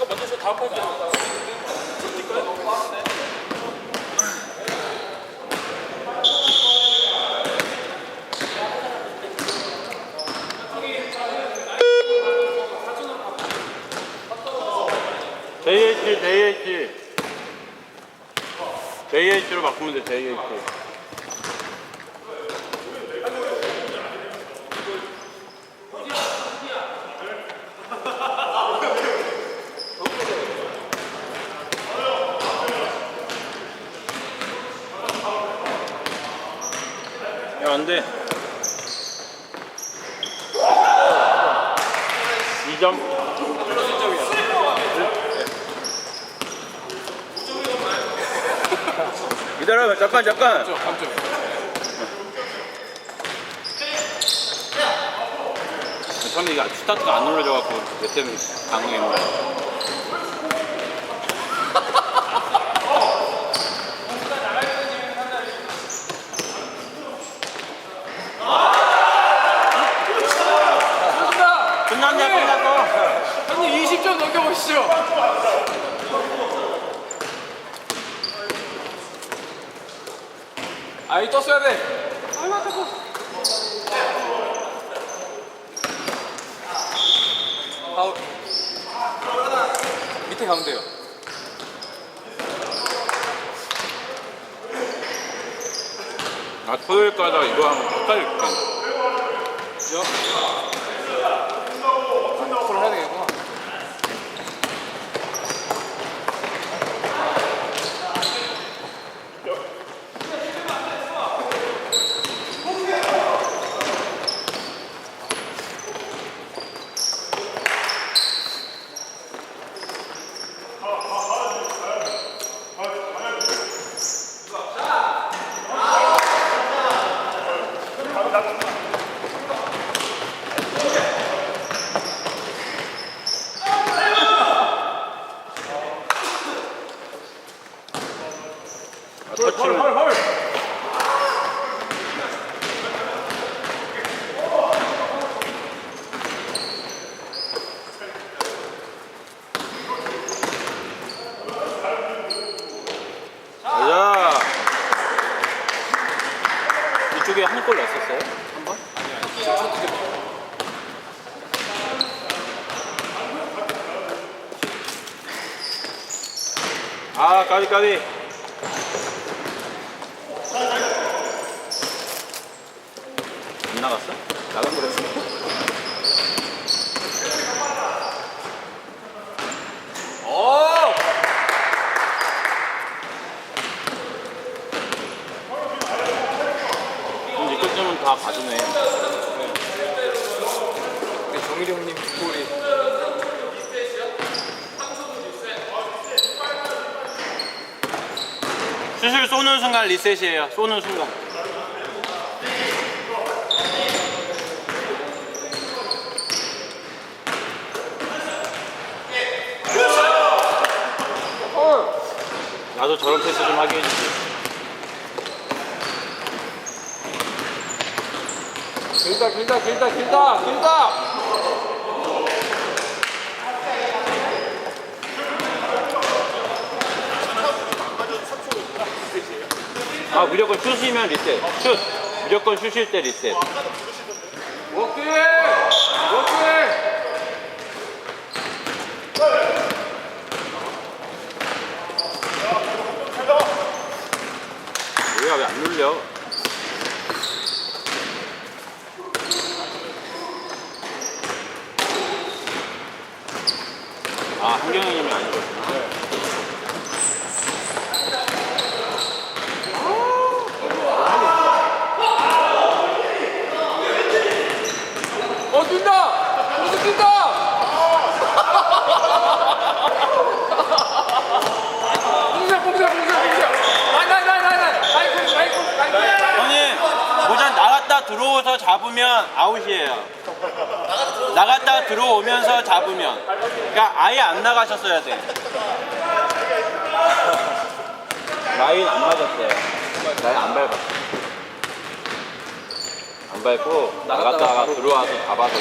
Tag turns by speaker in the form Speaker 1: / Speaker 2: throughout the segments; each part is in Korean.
Speaker 1: 아까 먼저 저 다음 파지
Speaker 2: JH, JH. JH로 바꾸면 돼, JH. 안 돼. 2점. 기다려, 잠깐, 잠깐. 처음에 이게 스타트가 안 눌러져갖고 몇 때문에 당황했네. 끝났냐, 끝났고.
Speaker 1: 형님 20점 넘겨보시죠 아이 떴어야 돼 아이 맞다고 파울 밑에 가면 돼요
Speaker 2: 아, 토요일까지 이거 하면 헷갈릴까.
Speaker 1: 그죠? 콜을 해야 되겠구나
Speaker 2: 아, 터치는. 가자. 이쪽에 한 골 넣었었어요? 한 번? 아, 까비, 까비. 안 나갔어? 나간 거랬어.
Speaker 1: 오!
Speaker 2: 그럼 이끌점은 다 봐주네.
Speaker 1: 정일이 형님 골이
Speaker 2: 수술 쏘는 순간 리셋이에요. 쏘는 순간. 나도 저런 패스 좀 하게 해주지.
Speaker 1: 길다 길다 길다 길다 길다
Speaker 2: 아 무조건 슛이면 리셋. 슛. 무조건 슛일 때 리셋.
Speaker 1: 워킹 워킹
Speaker 2: 뭐야 왜 안 눌려? 아 한경영님이 아니거든요.
Speaker 1: 어 뛴다 무슨 뛴다 봉쇄 봉쇄 봉쇄 봉쇄
Speaker 2: 형님 모자 나갔다 들어오서 잡으면 아웃이에요. 나갔다 들어오면서 잡으면. 그러니까 아예 안 나가셨어야 돼. 라인 안 맞았어요. 라인 안 밟았어. 안 밟고 나갔다가 들어와서 잡아서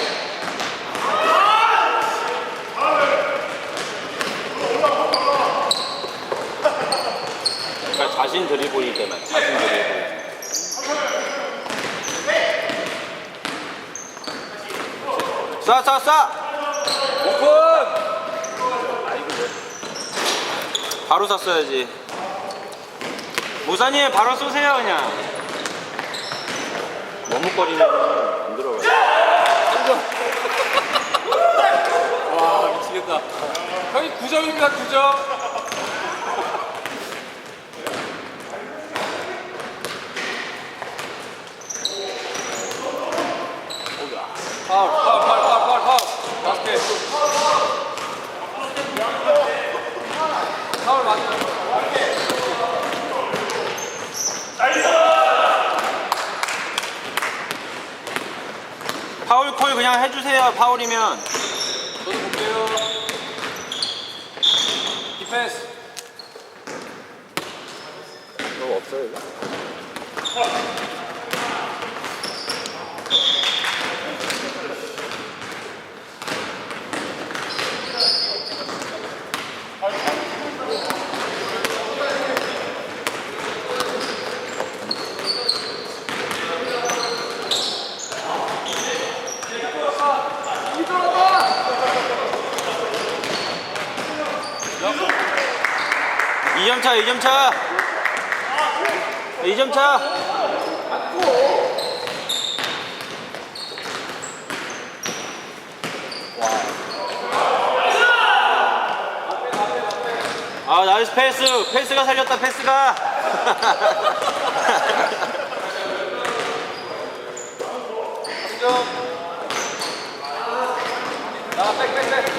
Speaker 2: 그러니까 자신 드리블일 때만 자신 드리블 쏴, 쏴, 쏴!
Speaker 1: 오픈!
Speaker 2: 바로 쐈어야지. 무사님, 바로 쏘세요, 그냥. 머뭇거리면 안 들어가요
Speaker 1: 와, 미치겠다. 형이 9점입니다, 9점. 파울, 파울, 파울, 파울, 파울, 파울. 바스켓. 파울 맞아요.
Speaker 2: 그냥 해주세요 파울이면
Speaker 1: 저도 볼게요. 디펜스.
Speaker 2: 너무 없어요 이거? 이점 차, 2점 차. 2점 차. 아, 나이스 패스. 패스가 살렸다, 패스가.
Speaker 1: 나 백, 백, 백.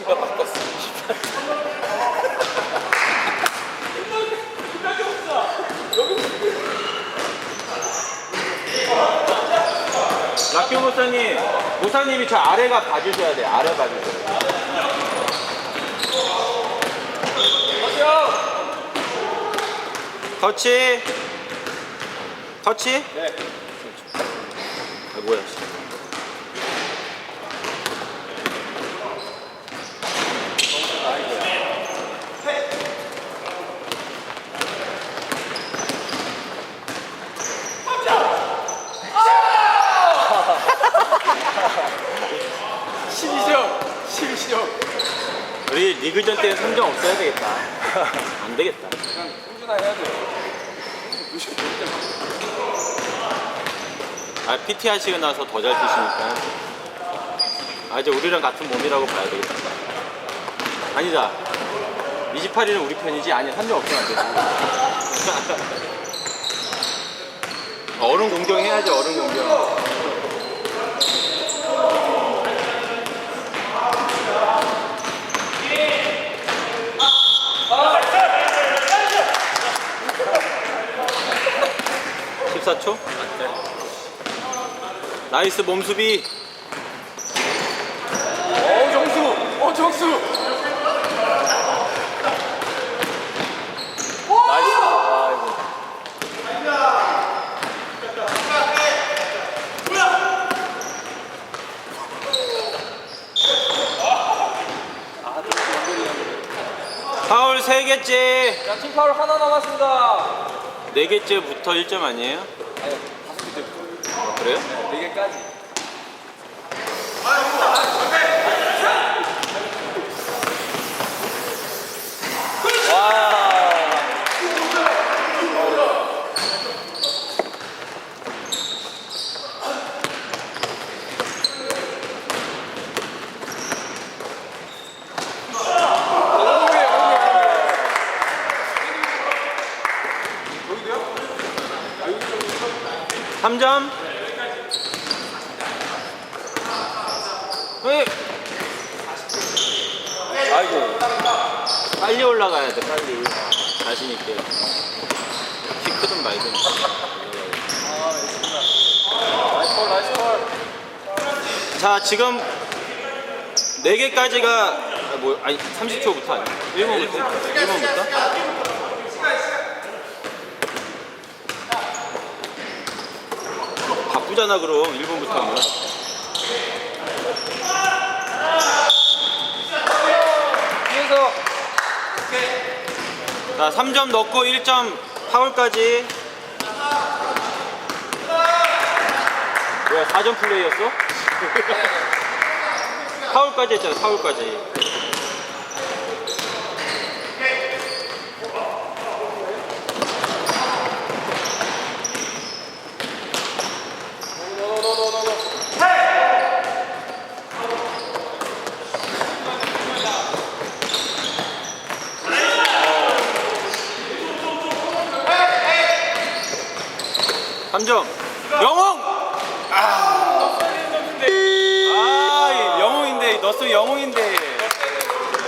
Speaker 1: 신발 바꿨어.
Speaker 2: 락교 목사님, 목사님이 저 아래가 봐주셔야 돼. 아래.
Speaker 1: 버텨!
Speaker 2: 터치. 터치.
Speaker 1: 네.
Speaker 2: 아, 뭐야. 씨.
Speaker 1: 신이죠? 신이죠?
Speaker 2: 우리 리그전 때는 3점 없어야 되겠다. 안 되겠다.
Speaker 1: 그냥 홍준아 해야 돼요.
Speaker 2: 아, PT 하시고 나서 더 잘 뛰시니까. 아, 이제 우리랑 같은 몸이라고 봐야 되겠다. 아니다. 28일은 우리 편이지? 아니, 3점 없으면 안 되지. 어른 공경 해야죠, 어른 공경. (14초) 나이스 몸수비
Speaker 1: 어, 정수! 어, 정수!
Speaker 2: 나이스 아이고
Speaker 1: 아.
Speaker 2: 파울 3개째
Speaker 1: 자, 팀 파울 하나 남았습니다.
Speaker 2: 4개째부터 1점 아니에요?
Speaker 1: 아니, 다섯 개 때부터.
Speaker 2: 그래요?
Speaker 1: 네 개까지. 아,
Speaker 2: 이거, 아, 3점. 네.
Speaker 1: 아이고.
Speaker 2: 빨리 올라가야 돼, 빨리. 자신있게. 키 크든 말든. 자, 지금 4개까지가, 아, 뭐, 아니, 30초부터 아니야. 1분부터? 1분부터? 바쁘잖아 그럼 1분부터 하면
Speaker 1: 뒤에서
Speaker 2: 자, 3점 넣고 1점 파울까지. 뭐야, 4점 플레이였어? 파울까지 했잖아, 파울까지. 삼점 영웅! 아, 아이 영웅인데, 넣었으면 영웅인데.